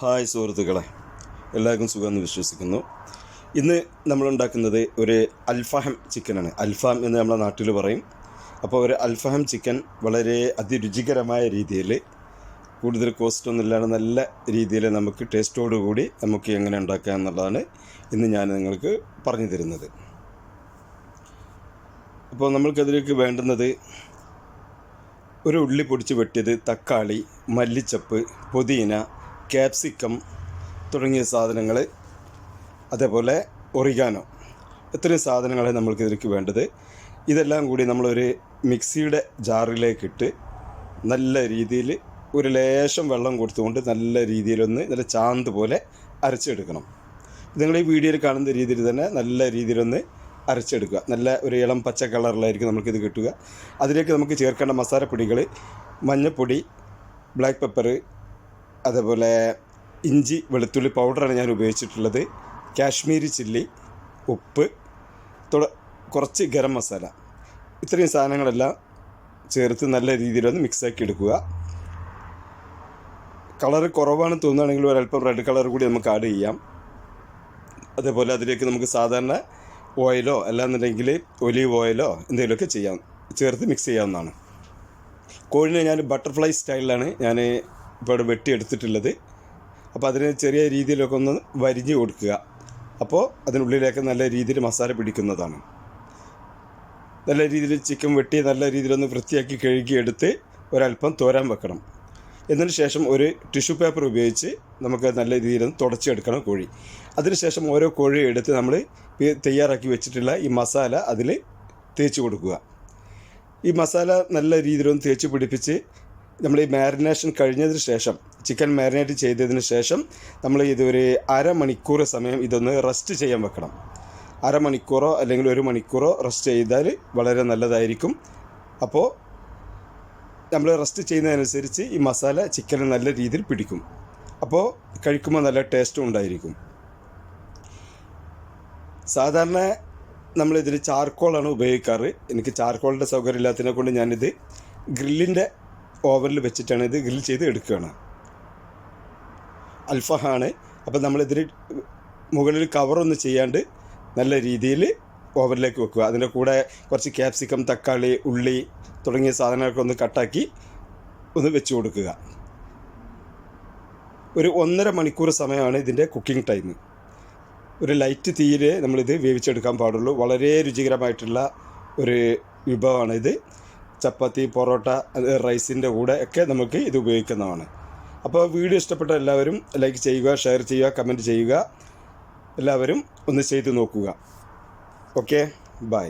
Hi സുഹൃത്തുക്കളെ. എല്ലാവർക്കും സുഖമെന്ന് വിശ്വസിക്കുന്നു. ഇന്ന് നമ്മളുണ്ടാക്കുന്നത് ഒരു അൽഫാഹം ചിക്കനാണ്. അൽഫാം എന്ന് നമ്മളെ നാട്ടിൽ പറയും. അപ്പോൾ ഒരു അൽഫാഹം ചിക്കൻ വളരെ അതിരുചികരമായ രീതിയിൽ കൂടുതൽ കോസ്റ്റ് ഒന്നും ഇല്ലാതെ നല്ല രീതിയിൽ നമുക്ക് ടേസ്റ്റോടു കൂടി നമുക്ക് എങ്ങനെ ഉണ്ടാക്കാം എന്നുള്ളതാണ് ഇന്ന് ഞാൻ നിങ്ങൾക്ക് പറഞ്ഞു തരുന്നത്. അപ്പോൾ നമ്മൾക്കതിലേക്ക് വേണ്ടുന്നത് ഒരു ഉള്ളി പൊടിച്ച് വെട്ടിയത് തക്കാളി മല്ലിച്ചപ്പ് പുതിന ക്യാപ്സിക്കം തുടങ്ങിയ സാധനങ്ങൾ അതേപോലെ ഒറിഗാനോ ഇത്രയും സാധനങ്ങളാണ് നമ്മൾക്ക് ഇതിലേക്ക് വേണ്ടത്. ഇതെല്ലാം കൂടി നമ്മളൊരു മിക്സിയുടെ ജാറിലേക്കിട്ട് നല്ല രീതിയിൽ ഒരു ലേശം വെള്ളം കൊടുത്തുകൊണ്ട് നല്ല രീതിയിലൊന്ന് നല്ല ചാന്ത് പോലെ അരച്ചെടുക്കണം. നിങ്ങൾ ഈ വീഡിയോയിൽ കാണുന്ന രീതിയിൽ തന്നെ നല്ല രീതിയിലൊന്ന് അരച്ചെടുക്കുക. നല്ല ഒരു ഇളം പച്ച കളറിലായിരിക്കും നമുക്കിത് കിട്ടുക. അതിലേക്ക് നമുക്ക് ചേർക്കേണ്ട മസാലപ്പൊടികൾ മഞ്ഞൾപ്പൊടി ബ്ലാക്ക് പെപ്പർ അതേപോലെ ഇഞ്ചി വെളുത്തുള്ളി പൗഡറാണ് ഞാൻ ഉപയോഗിച്ചിട്ടുള്ളത്. കാശ്മീരി ചില്ലി ഉപ്പ് തുട കുറച്ച് ഗരം മസാല. ഇത്രയും സാധനങ്ങളെല്ലാം ചേർത്ത് നല്ല രീതിയിലൊന്ന് മിക്സാക്കി എടുക്കുക. കളറ് കുറവാണ് തോന്നുകയാണെങ്കിൽ ഒരല്പം റെഡ് കളർ കൂടി നമുക്ക് ആഡ് ചെയ്യാം. അതേപോലെ അതിലേക്ക് നമുക്ക് സാധാരണ ഓയിലോ അല്ലാന്നുണ്ടെങ്കിൽ ഒലീവ് ഓയിലോ എന്തെങ്കിലുമൊക്കെ ചെയ്യാം. ചേർത്ത് മിക്സ് ചെയ്യാവുന്നതാണ്. കോഴിനെ ഞാൻ ബട്ടർഫ്ലൈ സ്റ്റൈലിലാണ് ഞാൻ ഇപ്പോൾ വെട്ടിയെടുത്തിട്ടുള്ളത്. അപ്പോൾ അതിന് ചെറിയ രീതിയിലൊക്കെ ഒന്ന് വരിഞ്ഞ് കൊടുക്കുക. അപ്പോൾ അതിനുള്ളിലേക്ക് നല്ല രീതിയിൽ മസാല പിടിക്കുന്നതാണ്. നല്ല രീതിയിൽ ചിക്കൻ വെട്ടി നല്ല രീതിയിലൊന്ന് വൃത്തിയാക്കി കഴുകിയെടുത്ത് ഒരല്പം തോരാൻ വെക്കണം. എന്നതിന് ശേഷം ഒരു ടിഷ്യൂ പേപ്പർ ഉപയോഗിച്ച് നമുക്ക് നല്ല രീതിയിലൊന്ന് തുടച്ചെടുക്കണം കോഴി. അതിനുശേഷം ഓരോ കോഴി എടുത്ത് നമ്മൾ തയ്യാറാക്കി വെച്ചിട്ടുള്ള ഈ മസാല അതിൽ തേച്ച് കൊടുക്കുക. ഈ മസാല നല്ല രീതിയിലൊന്ന് തേച്ച് പിടിപ്പിച്ച് നമ്മൾ ഈ മാരിനേഷൻ കഴിഞ്ഞതിന് ശേഷം ചിക്കൻ മാരിനേറ്റ് ചെയ്തതിന് ശേഷം നമ്മൾ ഇതൊരു അരമണിക്കൂർ സമയം ഇതൊന്ന് റെസ്റ്റ് ചെയ്യാൻ വെക്കണം. അരമണിക്കൂറോ അല്ലെങ്കിൽ ഒരു മണിക്കൂറോ റെസ്റ്റ് ചെയ്താൽ വളരെ നല്ലതായിരിക്കും. അപ്പോൾ നമ്മൾ റെസ്റ്റ് ചെയ്യുന്നതനുസരിച്ച് ഈ മസാല ചിക്കന് നല്ല രീതിയിൽ പിടിക്കും. അപ്പോൾ കഴിക്കുമ്പോൾ നല്ല ടേസ്റ്റും ഉണ്ടായിരിക്കും. സാധാരണ നമ്മളിതിന് ചാർക്കോളാണ് ഉപയോഗിക്കാറ്. എനിക്ക് ചാർക്കോളിന്റെ സൗകര്യം ഇല്ലാത്തതിനെ കൊണ്ട് ഞാനിത് ഗ്രില്ലിന്റെ ഓവനിൽ വെച്ചിട്ടാണ് ഇത് ഗ്രിൽ ചെയ്ത് എടുക്കുകയാണ്. അൽഫഹാണ്. അപ്പോൾ നമ്മളിതിന് മുകളിൽ കവറൊന്നും ചെയ്യാണ്ട് നല്ല രീതിയിൽ ഓവനിലേക്ക് വെക്കുക. അതിന്റെ കൂടെ കുറച്ച് ക്യാപ്സിക്കം തക്കാളി ഉള്ളി തുടങ്ങിയ സാധനങ്ങളൊക്കെ ഒന്ന് കട്ടാക്കി ഒന്ന് വെച്ച് കൊടുക്കുക. ഒരു ഒന്നര മണിക്കൂർ സമയമാണ് ഇതിന്റെ കുക്കിംഗ് ടൈം ഒരു ലൈറ്റ് തീയിൽ നമ്മളിത് വേവിച്ചെടുക്കാൻ പാടുള്ളൂ. വളരെ രുചികരമായിട്ടുള്ള ഒരു വിഭവമാണ് ഇത് ചപ്പാത്തി പൊറോട്ട റൈസിന്റെ കൂടെ ഒക്കെ നമുക്ക് ഇത് ഉപയോഗിക്കുന്നതാണ്. അപ്പോൾ വീഡിയോ ഇഷ്ടപ്പെട്ട എല്ലാവരും ലൈക്ക് ചെയ്യുക ഷെയർ ചെയ്യുക കമന്റ് ചെയ്യുക. എല്ലാവരും ഒന്ന് ചെയ്ത് നോക്കുക. Okay bye